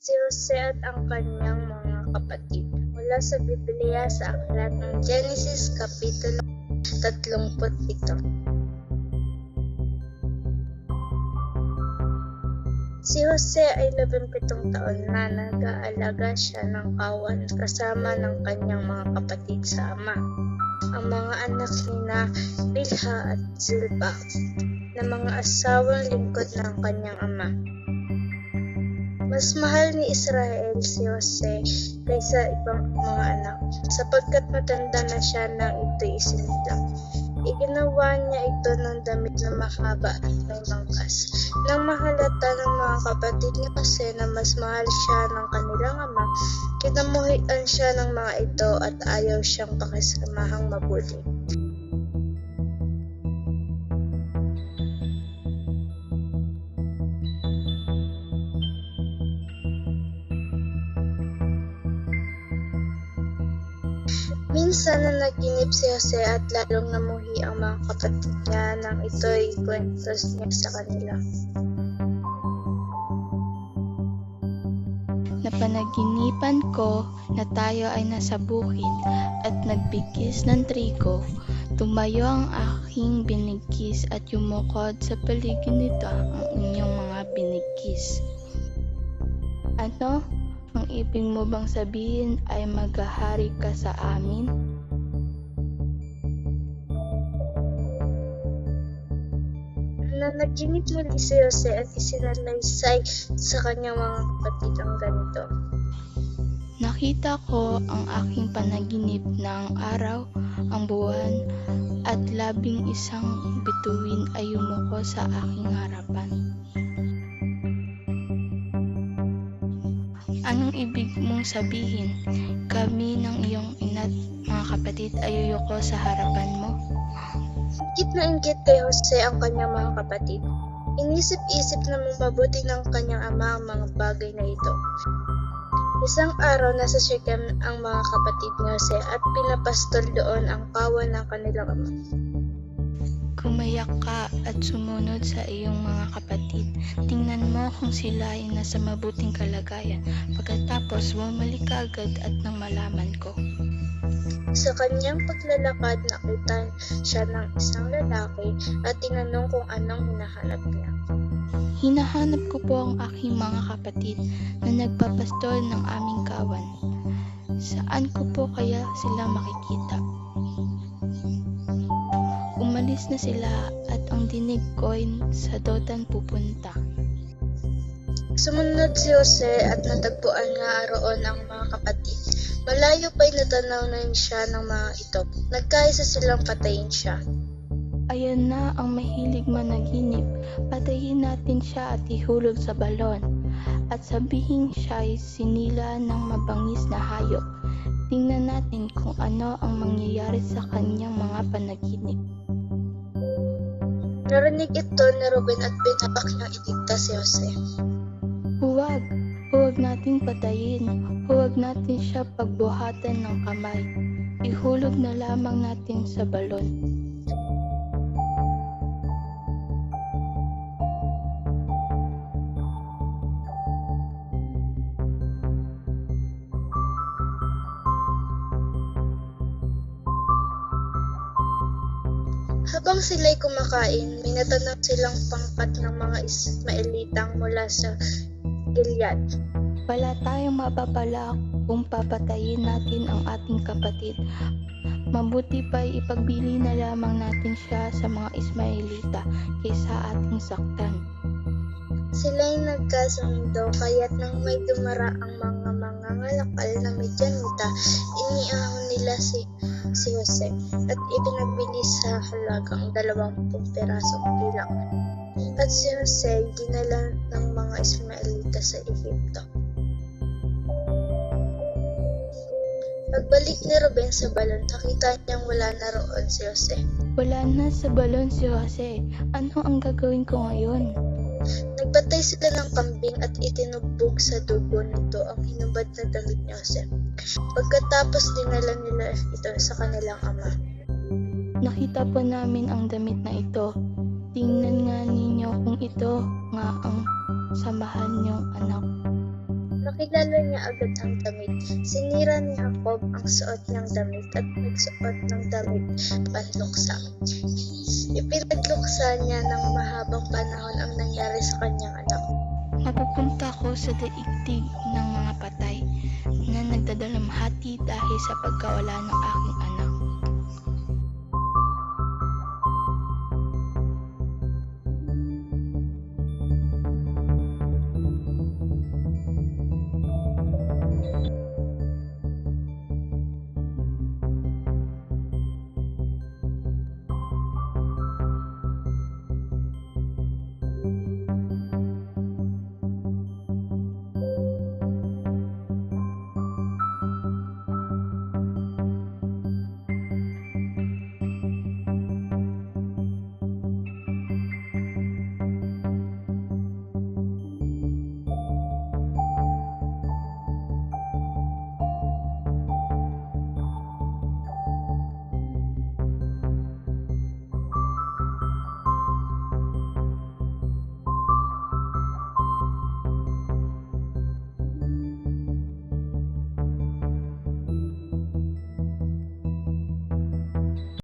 si Jose at ang kanyang mga kapatid. Mula sa Biblia sa aklat ng Genesis Kapitulo 37. Si Jose ay 17 taon na nag-aalaga siya ng kawan kasama ng kanyang mga kapatid sa ama. Ang mga anak ni na Bilha at Zilpa na mga asawang lingkod ng kanyang ama. Mas mahal ni Israel si Jose kaysa ibang mga anak sapagkat matanda na siya nang ito'y isinilang. Iginawa niya ito ng damit na mahaba at may mangkas. Nang mahalata ng mga kapatid niya kasi na mas mahal siya ng kanilang ama, kinamuhian siya ng mga ito at ayaw siyang pakisamahang mabuti. Minsan na naginip si Jose at lalong namuhi ang mga kapatid niya nang ito'y kwentos niya sa kanila. Napanaginipan ko na tayo ay nasa bukid at nagbigis ng trigo. Tumayo ang aking binigkis at yumukod sa paligid nito ang inyong mga binigkis. Ano? Ang ibig mo bang sabihin ay maghahari ka sa amin? Nanaginip muli si Jose at isinalaysay sa kanyang mga kapatid ang ganito. Nakita ko ang aking panaginip na ang araw, ang buwan, at labing isang bituin ay yumuko sa aking harapan. Anong ibig mong sabihin? Kami ng iyong ina't mga kapatid ay sa harapan mo? Ingit na inggit kay Jose ang kanyang mga kapatid. Inisip-isip na mabuti ng kanyang ama ang mga bagay na ito. Isang araw nasa Shechem ang mga kapatid ni Jose at pinapastol doon ang kawan ng kanilang ama. Kumayak ka at sumunod sa iyong mga kapatid. Tingnan mo kung sila ay nasa mabuting kalagayan. Pagkatapos, bumalik ka agad at nang malaman ko. Sa kanyang paglalakad nakita siya ng isang lalaki at tinanong kung anong hinahanap niya. Hinahanap ko po ang aking mga kapatid na nagpapastol ng aming kawan. Saan ko po kaya sila makikita? Umalis na sila at ang dinig ko'y sa Dotan pupunta. Sumunod si Jose at natagpuan nga roon ang mga kapatid. Malayo pa'y natanaw na siya ng mga ito. Nagkaisa silang patayin siya. Ayan na ang mahilig managinip. Patayin natin siya at ihulog sa balon. At sabihin siya ay sinila ng mabangis na hayop. Tingnan natin kung ano ang mangyayari sa kanyang mga panaginip. Narinig ito ni Ruben at binabak niyang iligtas si Jose. Huwag! Huwag nating patayin. Huwag natin siya pagbuhatan ng kamay. Ihulog na lamang natin sa balon. Habang sila'y kumakain, may natanong silang pangkat ng mga Ismaelitang mula sa Gilead. Wala tayong mapapala kung papatayin natin ang ating kapatid. Mabuti pa'y ipagbili na lamang natin siya sa mga Ismaelita kaysa ating saktan. Sila'y nagkasundo kaya't nang may dumara ang mga mga ngalakal na Midianita, iniahon nila si si Jose at ipinagbili sa halagang dalawampung pirasong pilak. At si Jose dinala ng mga Ismaelita sa Ehipto. Pagbalik ni Ruben sa balon, nakita niyang wala na roon si Jose. Wala na sa balon si Jose. Ano ang gagawin ko ngayon? Nagpatay sila ng kambing at itinubog sa dugo nito ang hinubad na damit ni Jose. Pagkatapos dinala nila ito sa kanilang ama. Nakita po namin ang damit na ito. Tingnan nga ninyo kung ito nga ang samahan niyong anak. Nakilala niya agad ang damit. Sinira ni Jacob ang suot niyang damit at nagsuot ng damit panluksa. Ipinagluksa niya ng mahabang nangyari sa kanyang anak. Mapupunta ko sa daigdig ng mga patay na nagdadalamhati dahil sa pagkawala ng aking.